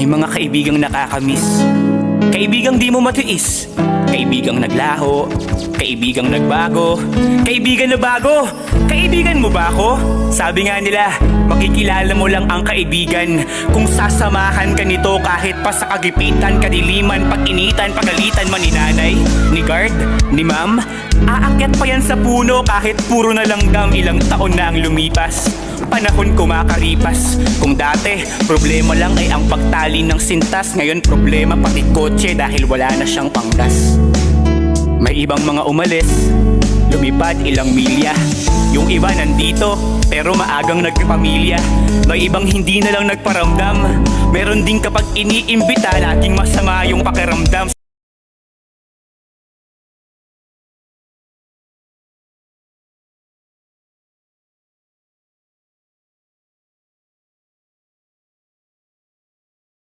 May mga kaibigang nakakamiss. Kaibigang di mo matiis. Kaibigang naglaho. Kaibigang nagbago. Kaibigan na bago. Kaibigan mo ba ako? Sabi nga nila, makikilala mo lang ang kaibigan kung sasamahan ka nito kahit pa sa kagipitan, kadiliman, pag-initan, pagalitan man ni nanay, ni guard, ni ma'am. Aakyat pa yan sa puno kahit puro na langgam ilang taon na ang lumipas. Panahon kumakaripas Kung dati, problema lang ay ang pagtali ng sintas Ngayon problema pati kotse dahil wala na siyang panggas May ibang mga umalis Lumipad ilang milya. Yung iba nandito pero maagang nagkapamilya May ibang hindi na lang nagparamdam. Meron din kapag iniimbita laging masama yung pakiramdam